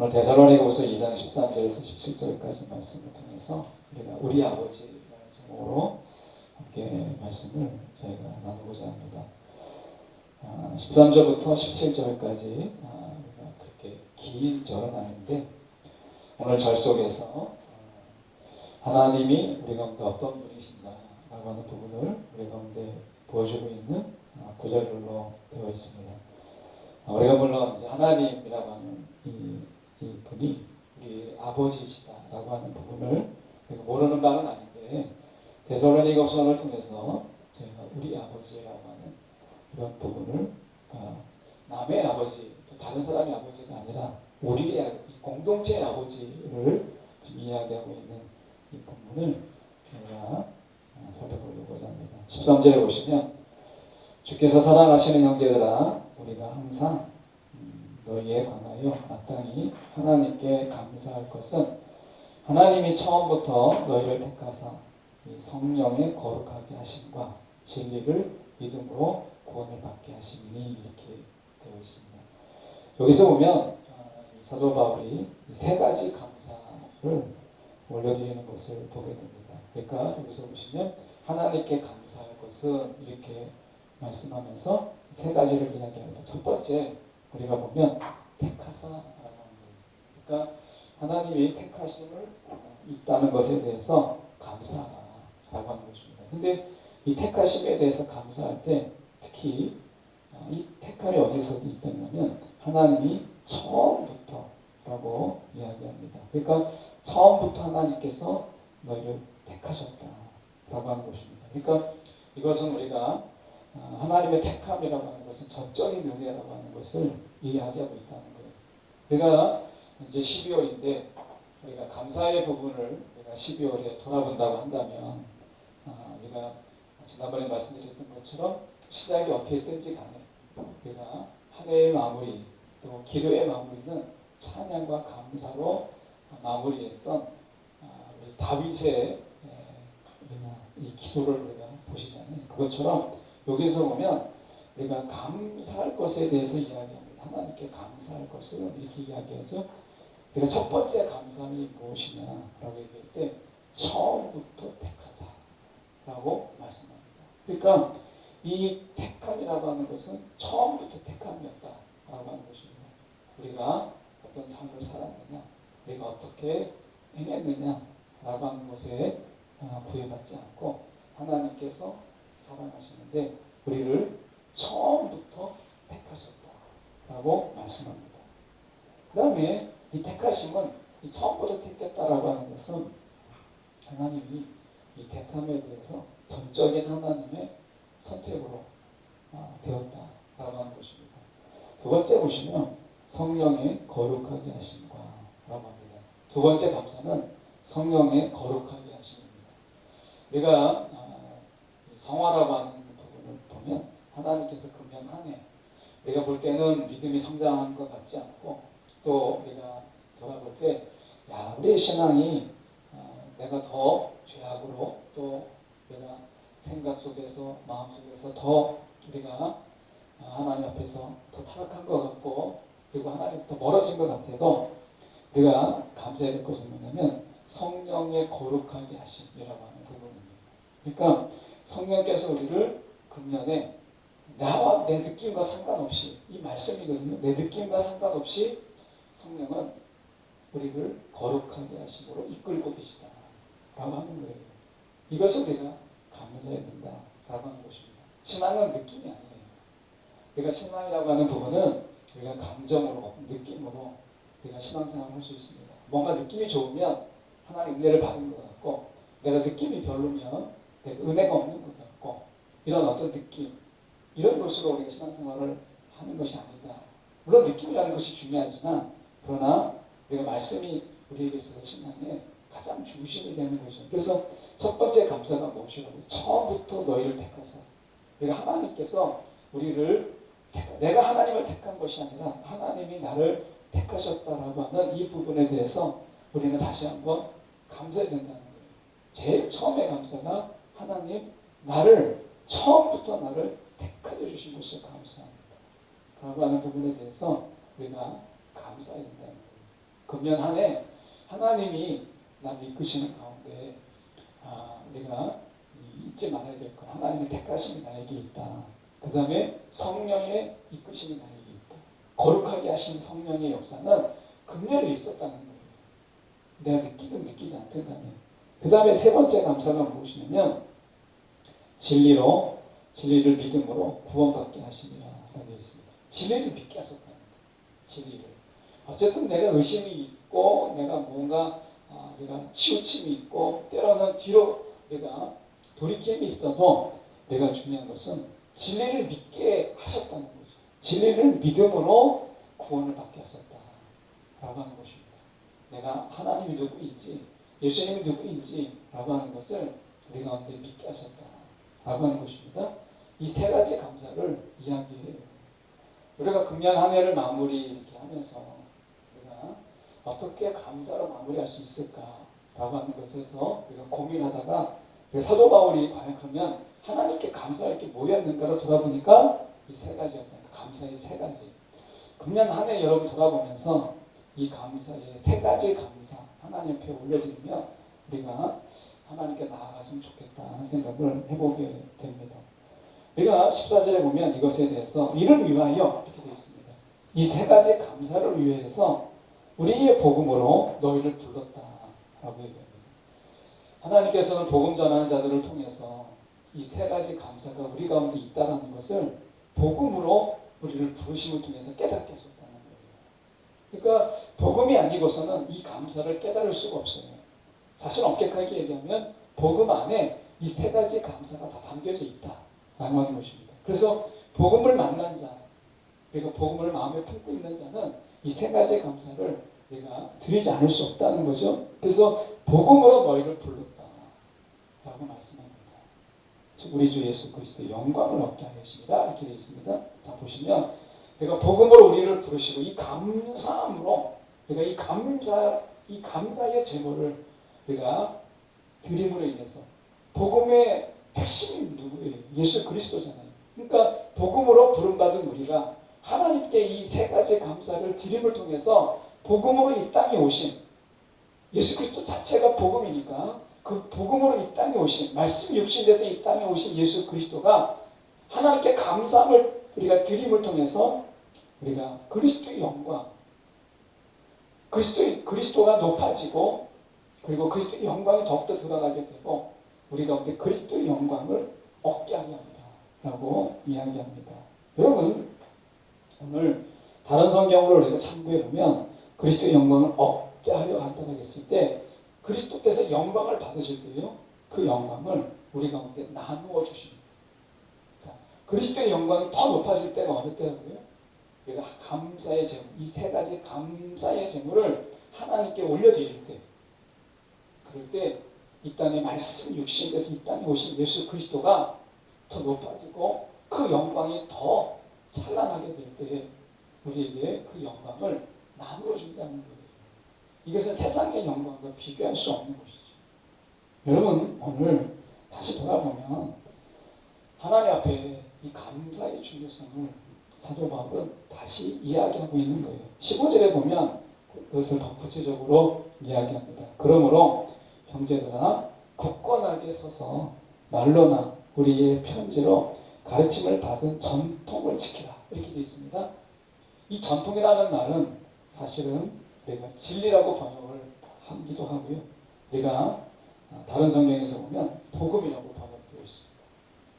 오늘 데살로니가후서 2장 13절에서 17절까지 말씀을 통해서 우리가 우리 아버지라는 제목으로 함께 말씀을 저희가 나누고자 합니다. 아, 13절부터 17절까지 아, 우리가 그렇게 긴 절은 아닌데 오늘 절 속에서 어, 하나님이 우리 가운데 어떤 분이신가라고 하는 부분을 우리 가운데 보여주고 있는 아, 구절들로 되어 있습니다. 아, 우리가 물론 하나님이라고 하는 이, 이 분이 우리 아버지시다라고 하는 부분을 모르는 바는 아닌데 데살로니가서를 통해서 저희가 우리 아버지라고 하는 이런 부분을 아, 남의 아버지, 또 다른 사람의 아버지가 아니라 우리의 공동체의 아버지를 이야기하고 있는 이 부분을 저희가 아, 살펴보려고 합니다. 13절에 보시면 주께서 사랑하시는 형제들아 우리가 항상 음, 너희에 관하여 마땅히 하나님께 감사할 것은 하나님이 처음부터 너희를 택하사 이 성령의 거룩하게 하심과 진리를 믿음으로 구원을 받게 하심이니 이렇게 되어 있습니다. 여기서 보면 어, 이 사도 바울이 세 가지 감사를 올려드리는 것을 보게 됩니다. 그러니까 여기서 보시면 하나님께 감사할 것은 이렇게 말씀하면서 세 가지를 이야기합니다. 첫 번째 우리가 보면 택하사라고 합니다. 그러니까 하나님이 택하심을 있다는 것에 대해서 감사하라고 하는 것입니다. 근데 이 택하심에 대해서 감사할 때 특히 이 택함이 어디서 있었냐면 하나님이 처음부터라고 이야기합니다. 그러니까 처음부터 하나님께서 너희를 택하셨다라고 하는 것입니다. 그러니까 이것은 우리가 어, 하나님의 택함이라고 하는 것은 전적인 은혜라고 하는 것을 이야기하고 있다는 거예요. 우리가 이제 12월인데 우리가 감사의 부분을 우리가 12월에 돌아본다고 한다면 어, 우리가 지난번에 말씀드렸던 것처럼 시작이 어떻게 됐든지 간에 우리가 한 해의 마무리 또 기도의 마무리는 찬양과 감사로 마무리했던 어, 우리 다윗의 이 기도를 우리가 보시잖아요. 그것처럼 여기서 보면 우리가 감사할 것에 대해서 이야기합니다. 하나님께 감사할 것을 이렇게 이야기하죠. 우리가 첫 번째 감사함이 무엇이냐라고 얘기할 때 처음부터 택하사라고 말씀합니다. 그러니까 이 택함이라고 하는 것은 처음부터 택함이었다라고 하는 것입니다. 우리가 어떤 삶을 살았느냐, 우리가 어떻게 행했느냐라고 하는 것에 아, 구애받지 않고 하나님께서 사랑하시는데 우리를 처음부터 택하셨다라고 말씀합니다. 그 다음에 이 택하심은 이 처음부터 택했다라고 하는 것은 하나님이 이 택함에 대해서 전적인 하나님의 선택으로 아, 되었다라고 하는 것입니다. 두 번째 보시면 성령의 거룩하게 하심과 라고 합니다. 두 번째 감사는 성령의 거룩하게 하심입니다. 우리가 성화라고 하는 부분을 보면 하나님께서 한해 우리가 볼 때는 믿음이 성장한 것 같지 않고 또 우리가 돌아볼 때 야, 우리의 신앙이 어, 내가 더 죄악으로 또 우리가 생각 속에서 마음 속에서 더 우리가 어, 하나님 앞에서 더 타락한 것 같고 그리고 하나님부터 멀어진 것 같아도 우리가 감사해야 될 것은 뭐냐면 성령의 거룩하게 하심이라고 하는 부분입니다. 그러니까 성령께서 우리를 금년에 나와 내 느낌과 상관없이 이 말씀이거든요. 내 느낌과 상관없이 성령은 우리를 거룩하게 하심으로 이끌고 계시다. 라고 하는 거예요. 이것을 우리가 감사해야 된다. 라고 하는 것입니다. 신앙은 느낌이 아니에요. 우리가 신앙이라고 하는 부분은 우리가 감정으로, 느낌으로 우리가 신앙생활을 할 수 있습니다. 뭔가 느낌이 좋으면 하나님 은혜를 받은 것 같고 내가 느낌이 별로면 은혜가 없는 것 같고 이런 어떤 느낌 이런 것으로 우리가 신앙생활을 하는 것이 아니다. 물론 느낌이라는 것이 중요하지만 그러나 우리가 말씀이 우리에게 있어서 신앙의 가장 중심이 되는 거죠. 그래서 첫 번째 감사가 무엇이라고? 처음부터 너희를 택하사. 우리가 하나님께서 우리를 내가 하나님을 택한 것이 아니라 하나님이 나를 택하셨다라고 하는 이 부분에 대해서 우리는 다시 한번 감사해야 된다는 거예요. 제일 처음에 감사가 하나님 나를 처음부터 나를 택하여 주신 것을 감사합니다. 라고 하는 부분에 대해서 우리가 감사해야 된다는 거예요. 금년 한 해 하나님이 나를 이끄시는 가운데 아, 우리가 잊지 말아야 될 것. 하나님의 택하심이 나에게 있다. 그 다음에 성령의 이끄심이 나에게 있다. 거룩하게 하신 성령의 역사는 금년에 있었다는 거예요. 내가 느끼든 느끼지 않든 간에. 그 다음에 세 번째 감사가 무엇이냐면 진리로 진리를 믿음으로 구원받게 하시니라 라고 했습니다. 진리를 믿게 거예요. 진리를. 어쨌든 내가 의심이 있고 내가 뭔가 아, 내가 치우침이 있고 때로는 뒤로 내가 돌이킴이 있어도 내가 중요한 것은 진리를 믿게 하셨다는 거죠. 진리를 믿음으로 구원을 받게 하셨다라고 하는 것입니다. 내가 하나님이 누구인지 예수님이 누구인지라고 하는 것을 우리 가운데 믿게 하셨다 라고 하는 것입니다. 이 세 가지 감사를 이야기해요. 우리가 금년 한 해를 마무리 이렇게 하면서 우리가 어떻게 감사로 마무리할 수 있을까라고 하는 것에서 우리가 고민하다가 사도 바울이 과연 그러면 하나님께 감사 이렇게 모였는가로 돌아보니까 이 세 가지였다. 감사의 세 가지. 금년 한 해 여러분 돌아보면서 이 감사의 세 가지 감사 하나님 앞에 올려드리며 우리가 하나님께 나아갔으면 좋겠다 하는 생각을 해보게 됩니다. 우리가 14절에 보면 이것에 대해서 이를 위하여 이렇게 되어 있습니다. 이 세 가지 감사를 위해서 우리의 복음으로 너희를 불렀다라고 얘기합니다. 하나님께서는 복음 전하는 자들을 통해서 이 세 가지 감사가 우리 가운데 있다라는 것을 복음으로 우리를 부르심을 통해서 깨닫게 하셨다는 거예요. 그러니까 복음이 아니고서는 이 감사를 깨달을 수가 없어요. 사실 엄격하게 얘기하면 복음 안에 이 세 가지 감사가 다 담겨져 있다라는 것입니다. 그래서 복음을 만난 자, 그리고 복음을 마음에 품고 있는 자는 이 세 가지 감사를 내가 드리지 않을 수 없다는 거죠. 그래서 복음으로 너희를 불렀다라고 말씀합니다. 우리 주 예수 그리스도 영광을 얻게 하십니다. 이렇게 되어 있습니다. 자 보시면 내가 복음으로 우리를 부르시고 이 감사함으로 내가 이 감사 이 감사의 제물 을 내가 드림으로 인해서 복음의 핵심이 누구예요? 예수 그리스도잖아요. 그러니까 복음으로 부름받은 우리가 하나님께 이 세 가지 감사를 드림을 통해서 복음으로 이 땅에 오신 예수 그리스도 자체가 복음이니까 그 복음으로 이 땅에 오신 말씀 육신돼서 이 땅에 오신 예수 그리스도가 하나님께 감사함을 우리가 드림을 통해서 우리가 그리스도의 영광 그리스도 그리스도가 높아지고 그리고 그리스도의 영광이 더욱더 드러나게 되고 우리 가운데 그리스도의 영광을 얻게 하려 합니다 라고 이야기합니다. 여러분 오늘 다른 성경으로 우리가 참고해 보면 그리스도의 영광을 얻게 하려 한다고 했을 때 그리스도께서 영광을 받으실 때요 그 영광을 우리 가운데 나누어 주십니다. 자, 그리스도의 영광이 더 높아질 때가 어느 때라고요? 우리가 감사의 제물, 이 세 가지 감사의 제물을 하나님께 올려드릴 때, 그럴 때 이 땅에 말씀 육신돼서 이 땅에 오신 예수 그리스도가 더 높아지고 그 영광이 더 찬란하게 될 때 우리에게 그 영광을 나누어 준다는 거예요. 이것은 세상의 영광과 비교할 수 없는 것이죠. 여러분 오늘 다시 돌아보면 하나님 앞에 이 감사의 중요성을 사도 바울은 다시 이야기하고 있는 거예요. 15절에 보면 그것을 더 구체적으로 이야기합니다. 그러므로 형제들아 굳건하게 서서 말로나 우리의 편지로 가르침을 받은 전통을 지키라 이렇게 되어 있습니다. 이 전통이라는 말은 사실은 우리가 진리라고 번역을 하기도 하고요. 우리가 다른 성경에서 보면 복음이라고 번역되어 있습니다.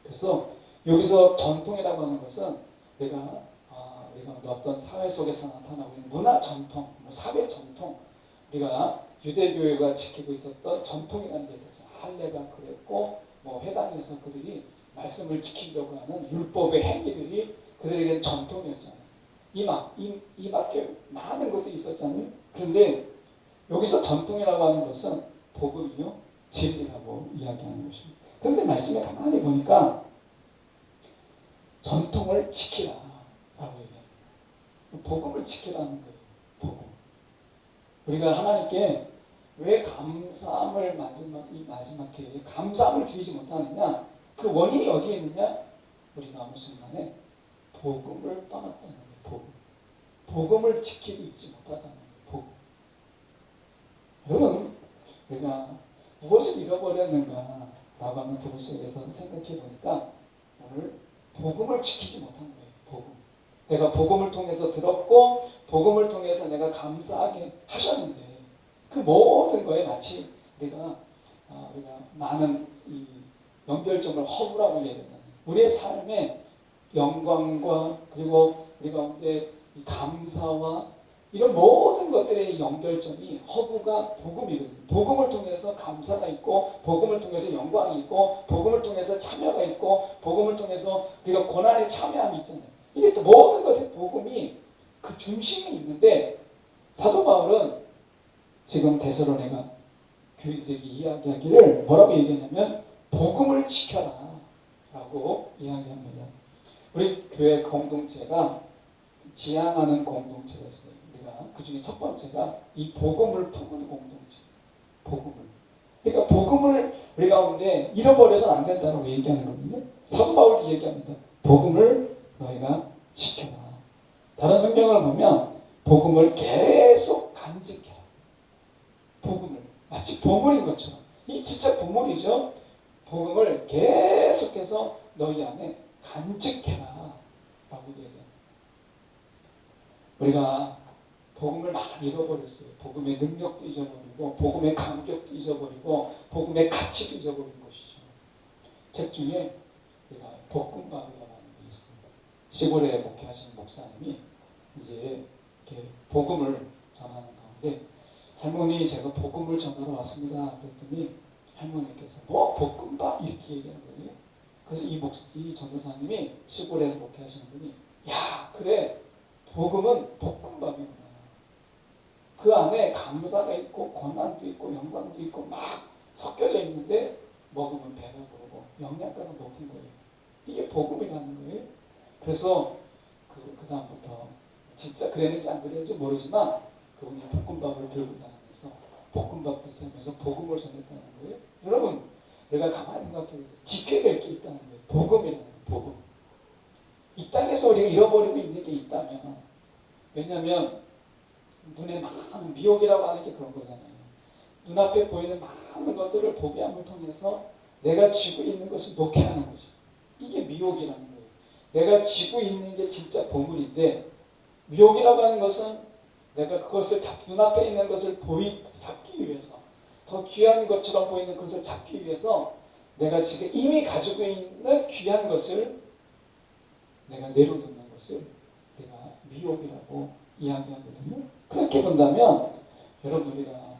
그래서 여기서 전통이라고 하는 것은 내가 아, 어떤 사회 속에서 나타나고 있는 문화 전통, 뭐 사회 전통, 우리가 유대교회가 지키고 있었던 전통이라는 게 있었죠. 할례가 그랬고 뭐 회당에서 그들이 말씀을 지키려고 하는 율법의 행위들이 그들에게는 전통이었잖아요. 이막 이, 이 밖에 많은 것들이 있었잖아요. 그런데 여기서 전통이라고 하는 것은 복음이요 진리라고 이야기하는 것입니다. 그런데 말씀에 가만히 보니까 전통을 지키라라고 얘기해요. 복음을 지키라는 거예요. 복음. 우리가 하나님께 왜 감사함을 마지막 이 마지막 기회에 감사함을 드리지 못하느냐? 그 원인이 어디에 있느냐? 우리가 어느 순간에 복음을 떠났다는 거예요. 복음. 복음을 지키고 있지 못하다는 거예요. 복음. 여러분, 우리가 무엇을 잃어버렸는가 라고 하는 부분 속에서 생각해 보니까 오늘 복음을 지키지 못한 거예요. 복음. 내가 복음을 통해서 들었고 복음을 통해서 내가 감사하게 하셨는데 그 모든 거에 마치 우리가 아, 우리가 많은 이 연결점을 허물하고 얘기하는 우리의 삶에 영광과 그리고 우리 가운데 이 감사와 이런 모든 것들의 연결점이 허브가 복음이거든요. 복음을 통해서 감사가 있고, 복음을 통해서 영광이 있고, 복음을 통해서 참여가 있고, 복음을 통해서 우리가 고난에 참여함이 있잖아요. 이게 또 모든 것의 복음이 그 중심이 있는데 사도 바울은 지금 데서로네가 교인들에게 이야기하기를 뭐라고 얘기하냐면 복음을 지켜라 라고 이야기합니다. 우리 교회 공동체가 지향하는 공동체가 있어요. 우리가 그 중에 첫 번째가 이 복음을 품은 공동체. 복음을. 그러니까 복음을 우리 가운데 잃어버려서는 안 된다고 얘기하는 거거든요. 사도 바울이 얘기합니다. 복음을 너희가 지켜라. 다른 성경을 보면 복음을 계속 간직해라. 복음을 마치 보물인 것처럼 이 진짜 보물이죠. 복음을 계속해서 너희 안에 간직해라. 라고 얘기해요. 우리가 복음을 많이 잃어버렸어요. 복음의 능력도 잊어버리고, 복음의 감격도 잊어버리고, 복음의 가치도 잊어버린 것이죠. 책 중에 우리가 복음밥이라는 게 있습니다. 시골에 목회하시는 목사님이 이제 이렇게 복음을 전하는 가운데 할머니 제가 복음을 전하러 왔습니다. 그랬더니 할머니께서 뭐 볶음밥 이렇게 얘기하는 거예요. 그래서 이 목, 이 전도사님이 시골에서 목회하시는 분이 야 그래 복음은 볶음밥이구나. 그 안에 감사가 있고 고난도 있고 영광도 있고 막 섞여져 있는데 먹으면 배가 부르고 영양가가 높은 거예요. 이게 복음이라는 거예요. 그래서 그, 그 다음부터 진짜 그랬는지 안 그랬는지 모르지만 그분이 볶음밥을 들고 다니면서 볶음밥 드시면서 복음을 전했다는 거예요. 여러분 내가 가만히 생각해 보세요. 지켜야 될 게 있다는 거예요. 복음이라는 거예요. 복음. 이 땅에서 우리가 잃어버리고 있는 게 있다면 왜냐하면 눈에 많은 미혹이라고 하는 게 그런 거잖아요. 눈앞에 보이는 많은 것들을 보게 함을 통해서 내가 쥐고 있는 것을 놓게 하는 거죠. 이게 미혹이라는 거예요. 내가 쥐고 있는 게 진짜 보물인데 미혹이라고 하는 것은 내가 그것을 잡, 눈앞에 있는 것을 보이, 잡기 위해서 더 귀한 것처럼 보이는 것을 잡기 위해서 내가 지금 이미 가지고 있는 귀한 것을 내가 내려놓는 것을 내가 미혹이라고 이야기하거든요. 그렇게 본다면 여러분 우리가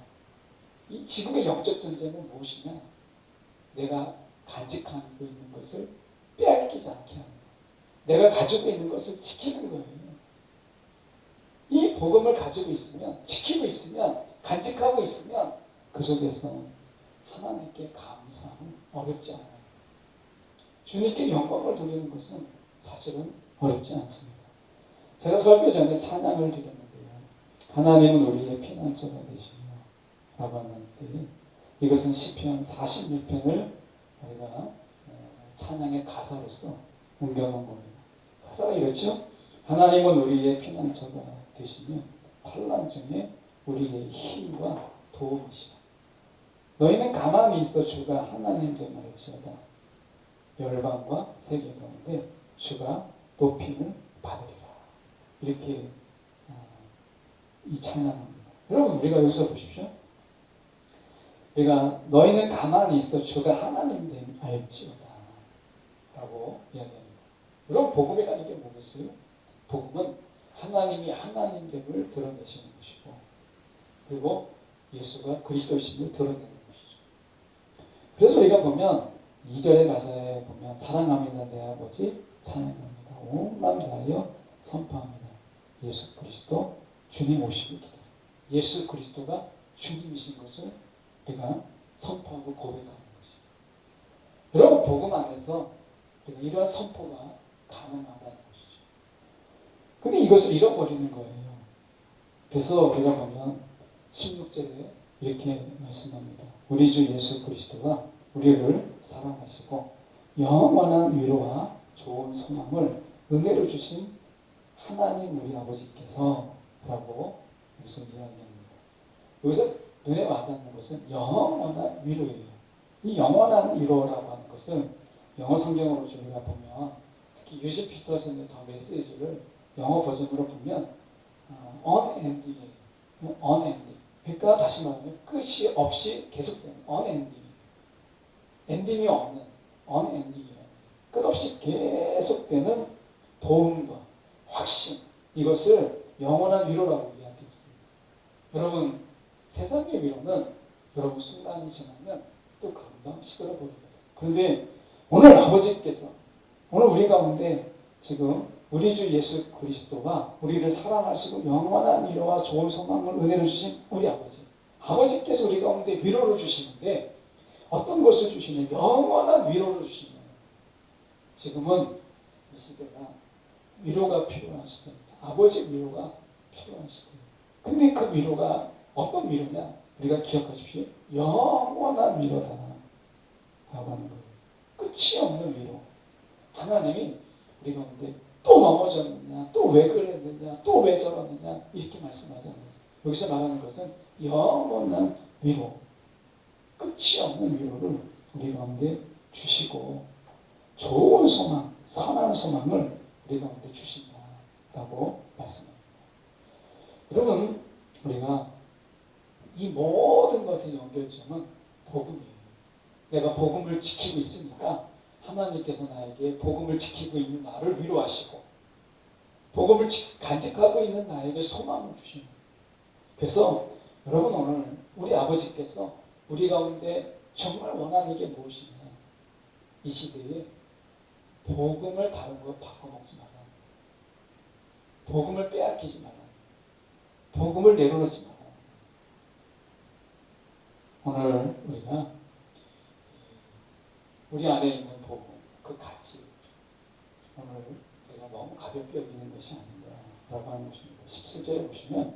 이 지금의 영적 전쟁은 무엇이냐? 내가 간직하고 있는 것을 빼앗기지 않게 하는 거예요. 내가 가지고 있는 것을 지키는 복음을 가지고 있으면 지키고 있으면 간직하고 있으면 그 속에서 하나님께 감사는 어렵지 않아요. 주님께 영광을 돌리는 것은 사실은 어렵지 않습니다. 제가 설교 전에 찬양을 드렸는데요. 하나님은 우리의 피난처가 되시며 라고 하는데 이것은 시편 46편을 우리가 어, 찬양의 가사로서 옮겨놓은 겁니다. 가사가 이렇죠. 하나님은 우리의 피난처가 되시며 환란 중에 우리의 힘과 도움이시다. 너희는 가만히 있어 주가 하나님 되말지어다. 열방과 세계 가운데 주가 높임을 받으리라. 이렇게 어, 이 찬양합니다. 여러분 우리가 여기서 보십시오. 우리가 너희는 가만히 있어 주가 하나님 됨 알지어다. 라고 이야기합니다. 여러분 복음이라는 게 뭐겠어요? 복음은 하나님이 하나님됨을 드러내시는 것이고 그리고 예수가 그리스도이심을 드러내는 것이죠. 그래서 우리가 보면 2절의 가사에 보면 사랑합니다 내 아버지 찬양합니다 온 마음 다하여 선포합니다. 예수 그리스도 주님 오시길 기다. 예수 그리스도가 주님이신 것을 우리가 선포하고 고백하는 것이죠. 여러분 복음 안에서 이러한 선포가 가능하다는 것이죠. 근데 이것을 잃어버리는 거예요. 그래서 우리가 보면 16절에 이렇게 말씀합니다. 우리 주 예수 그리스도가 우리를 사랑하시고 영원한 위로와 좋은 소망을 은혜로 주신 하나님 우리 아버지께서 라고 여기서 이야기합니다. 여기서 눈에 와닿는 것은 영원한 위로예요. 이 영원한 위로라고 하는 것은 영어 성경으로 우리가 보면 특히 유지 피터슨의 더 메시지를 영어 버전으로 보면 어, unending, unending. 그러니까 다시 말하면 끝이 없이 계속되는 unending. 엔딩이 없는 unending이에요. 끝없이 계속되는 도움과 확신 이것을 영원한 위로라고 이야기했습니다. 여러분 세상의 위로는 여러분 순간이 지나면 또 금방 시들어 버립니다. 그런데 오늘 아버지께서 오늘 우리 가운데 지금 우리 주 예수 그리스도가 우리를 사랑하시고 영원한 위로와 좋은 소망을 은혜를 주신 우리 아버지 아버지께서 우리 가운데 위로를 주시는데 어떤 것을 주시냐 영원한 위로를 주시냐 지금은 이 시대가 위로가 필요한 시대입니다. 아버지 위로가 필요한 시대예요. 근데 그 위로가 어떤 위로냐? 우리가 기억하십시오. 영원한 위로다. 라고 하는 거예요. 끝이 없는 위로. 하나님이 우리 가운데 또 넘어졌느냐, 또 왜 그랬느냐, 또 왜 저러느냐, 이렇게 말씀하지 않았어요. 여기서 말하는 것은 영원한 위로. 끝이 없는 위로를 우리 가운데 주시고, 좋은 소망, 선한 소망을 우리 가운데 주신다라고 말씀합니다. 여러분, 우리가 이 모든 것의 연결점은 복음이에요. 내가 복음을 지키고 있으니까 하나님께서 나에게 복음을 지키고 있는 나를 위로하시고 복음을 간직하고 있는 나에게 소망을 주시는 그래서 여러분 오늘 우리 아버지께서 우리 가운데 정말 원하는 게 무엇이냐? 이 시대에 복음을 다른 거 바꿔먹지 마라 복음을 빼앗기지 마라 복음을 내려놓지 마라 오늘 우리가 우리 안에 있는 그 가치 오늘 우리가 너무 가볍게 여기는 것이 아닌가 라고 하는 것입니다. 17절에 보시면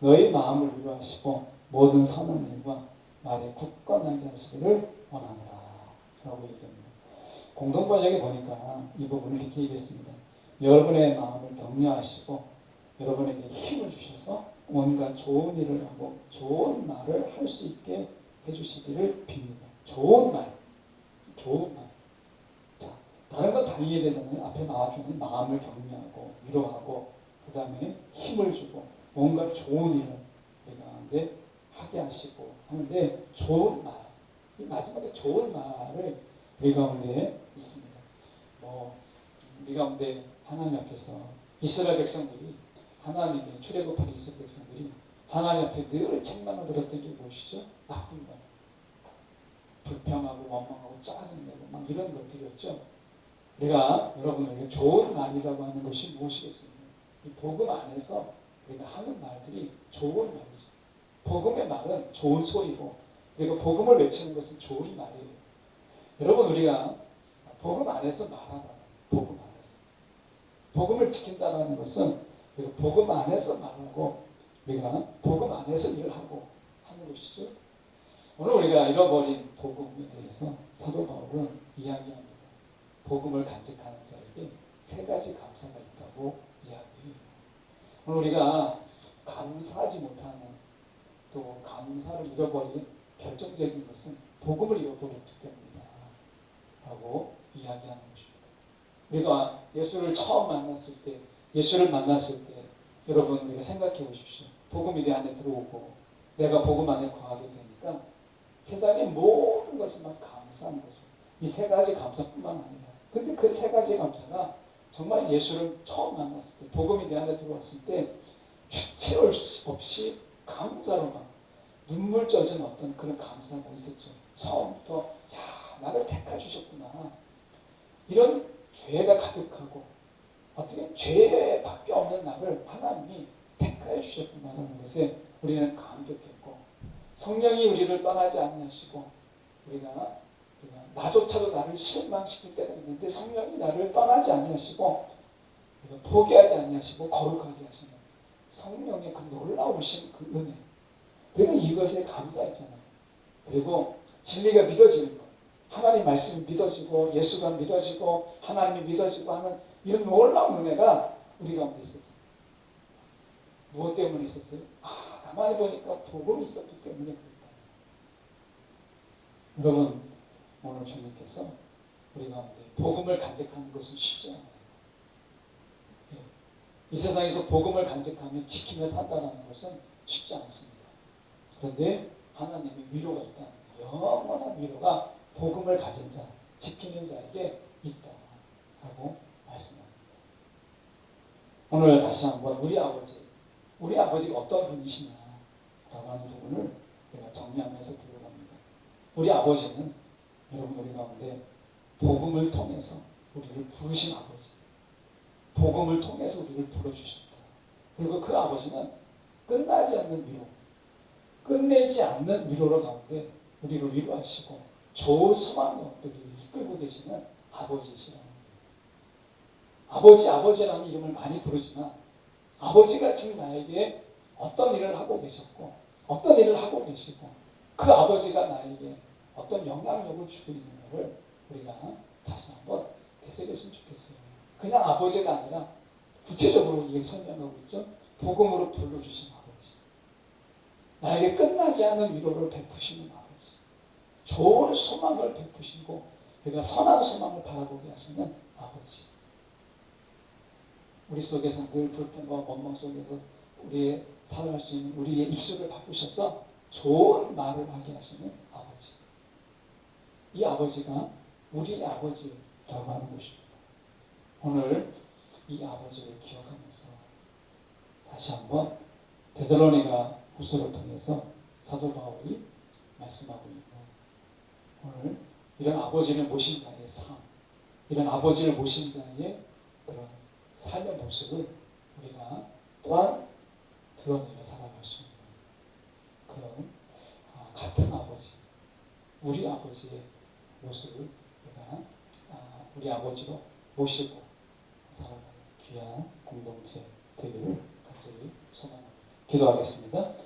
너희 마음을 위로하시고 모든 선한 일과 말에 굳건하게 하시기를 원하노라 라고 얘기합니다. 공동번역에 보니까 이 부분을 이렇게 얘기했습니다. 여러분의 마음을 격려하시고 여러분에게 힘을 주셔서 온갖 좋은 일을 하고 좋은 말을 할 수 있게 해주시기를 빕니다. 좋은 말, 좋은 말. 자, 다른 건다 이해되잖아요. 앞에 나와주는 마음을 격려하고 위로하고 그 다음에 힘을 주고 뭔가 좋은 일을 우리 가운데 하게 하시고 하는데 좋은 말, 이 마지막에 좋은 말을 우리 가운데 있습니다. 뭐 우리 가운데 하나님 앞에서 이스라엘 백성들이 하나님의 출애굽한 이스라엘 백성들이 하나님 앞에 늘 책망을 들었던 게 무엇이죠? 나쁜 말. 불평하고 원망하고 짜증내고 막 이런 것들이었죠. 우리가 여러분에게 좋은 말이라고 하는 것이 무엇이겠습니까? 이 복음 안에서 우리가 하는 말들이 좋은 말이죠. 복음의 말은 좋은 소리고 그리고 복음을 외치는 것은 좋은 말이에요. 여러분 우리가 복음 안에서 말하라. 복음 안에서. 복음을 지킨다는 것은 그리고 복음 안에서 말하고 우리가 복음 안에서 일하고 하는 것이죠. 오늘 우리가 잃어버린 복음에 대해서 사도 바울은 이야기합니다. 복음을 간직하는 자에게 세 가지 감사가 있다고 이야기해요. 오늘 우리가 감사하지 못하는 또 감사를 잃어버린 결정적인 것은 복음을 잃어버렸기 때문이다. 라고 이야기하는 것입니다. 우리가 예수를 처음 만났을 때, 예수를 만났을 때, 여러분 우리가 생각해 보십시오. 복음이 내 안에 들어오고, 내가 복음 안에 거하게 되니까 세상의 모든 것이 막 감사한 거죠. 이 세 가지 감사뿐만 아니라. 근데 그 세 가지 감사가 정말 예수를 처음 만났을 때, 복음이 내 안에 들어왔을 때, 주체 없이 감사로만 눈물 젖은 어떤 그런 감사가 있었죠. 처음부터, 야, 나를 택해주셨구나. 이런 죄가 가득하고, 어떻게 죄밖에 없는 나를 하나님이 택하여 주셨구나라는 것에 우리는 감격했고, 성령이 우리를 떠나지 않으시고 우리가, 우리가 나조차도 나를 실망시킬 때가 있는데 성령이 나를 떠나지 않으시고 포기하지 않으시고 거룩하게 하시는 성령의 그 놀라우신 그 은혜 그리고 이것에 감사했잖아요. 그리고 진리가 믿어지는 것 하나님 말씀이 믿어지고 예수가 믿어지고 하나님이 믿어지고 하는 이런 놀라운 은혜가 우리 가운데 있었죠. 무엇 때문에 있었어요? 아, 가만히 보니까 복음이 있었기 때문에 그랬다. 여러분 오늘 주님께서 우리 가운데 복음을 간직하는 것은 쉽지 않아요. 예. 이 세상에서 복음을 간직하며 지키며 산다는 것은 쉽지 않습니다. 그런데 하나님의 위로가 있다는. 영원한 위로가 복음을 가진 자, 지키는 자에게 있다 라고 말씀합니다. 오늘 다시 한번 우리 아버지, 우리 아버지가 어떤 분이시냐 라고 하는 부분을 제가 정리하면서 들어갑니다. 우리 아버지는 여러분 우리 가운데 복음을 통해서 우리를 부르신 아버지, 복음을 통해서 우리를 불러주셨다. 그리고 그 아버지는 끝나지 않는 위로, 끝내지 않는 위로를 가운데 우리를 위로하시고 좋은 소망 우리를 이끌고 계시는 아버지시라는 거예요. 아버지, 아버지라는 이름을 많이 부르지만 아버지가 지금 나에게 어떤 일을 하고 계셨고 어떤 일을 하고 계시고 그 아버지가 나에게 어떤 영향력을 주고 있는가를 우리가 다시 한번 되새겼으면 좋겠어요. 그냥 아버지가 아니라 구체적으로 이게 설명하고 있죠. 복음으로 불러주신 아버지. 나에게 끝나지 않은 위로를 베푸시는 아버지. 좋은 소망을 베푸시고 우리가 선한 소망을 바라보게 하시는 아버지. 우리 속에서 늘 불평과 원망 속에서 우리의 살아갈 수 있는 우리의 입술을 바꾸셔서 좋은 말을 하게 하시는. 이 아버지가 우리의 아버지라고 하는 것입니다. 오늘 이 아버지를 기억하면서 다시 한번 데살로니가 후서를 통해서 사도 바울이 말씀하고 있는 오늘 이런 아버지를 모신 자의 삶, 이런 아버지를 모신 자의 그런 삶의 모습을 우리가 또한 드러내며 살아갈 수 있는 그런 아, 같은 아버지, 우리 아버지의 모습을 우리가 아, 우리 아버지로 모시고 살아가는 귀한 공동체 되기를 간절히 소망합니다. 기도하겠습니다.